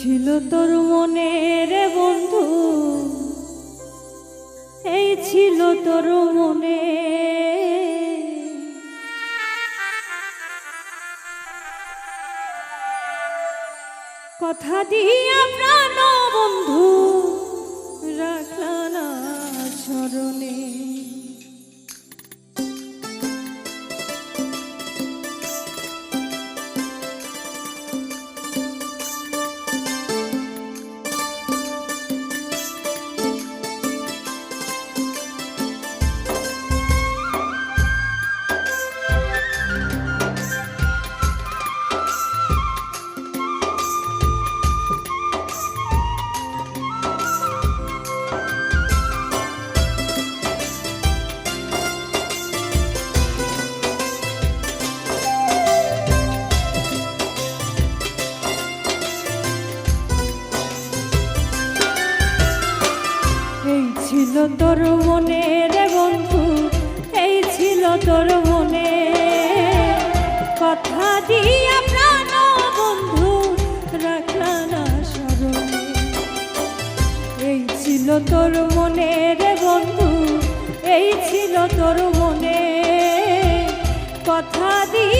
ছিল তোর মনে রে বন্ধু। এই ছিল তোর মনে। কথা দিয়া প্রাণ বন্ধু রাখলানা চরণে তোর মনে রে বন্ধু, এই ছিল তোর মনে। কথা দিয়া প্রাণ বন্ধু স্মরণে। এই ছিল তোর মনে রে বন্ধু, এই ছিল তোর মনে। কথা দিয়া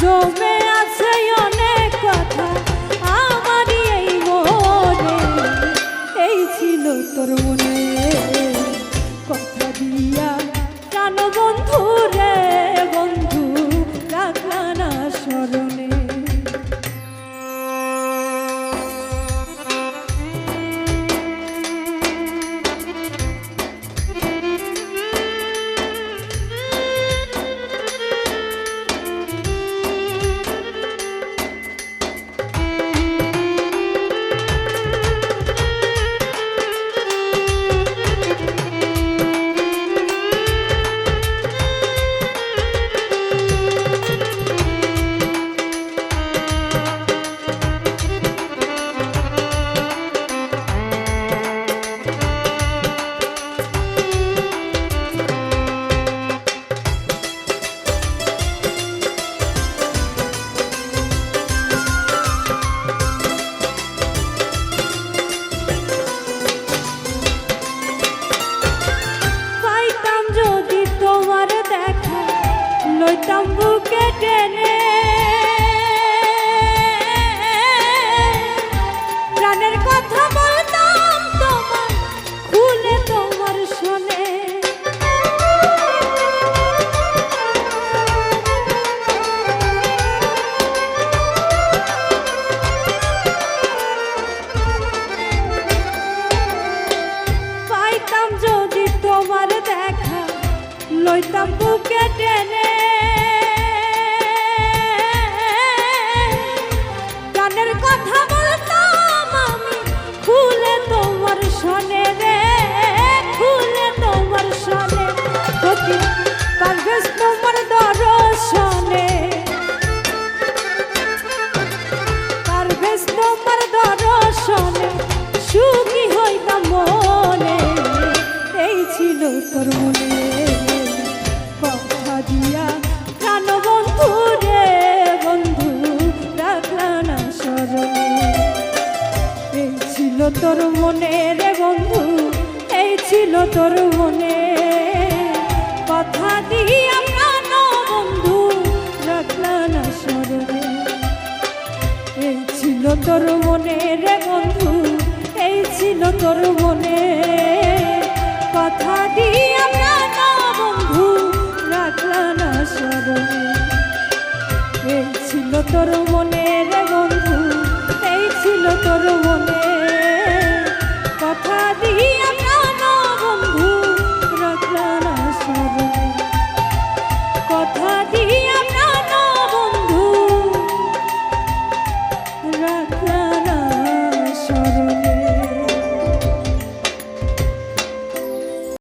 So many লইতাম বুকে টেনে। কথা বলতাম তোমার সনে রে খুলে তোমার সনে প্রতি তোমার দর্শনে। পারভেজ তোমার দর্শনে, সুখী হইতাম মনে। এই ছিল তোর মনে রে বন্ধু, এই ছিল তোর মনে। কথা প্রাণ বন্ধু এই ছিল তোর মনে রে বন্ধু, এই ছিল তোর মনে। কথা দিয়া প্রাণ বন্ধু, রাখলা না এই ছিল তোর মনে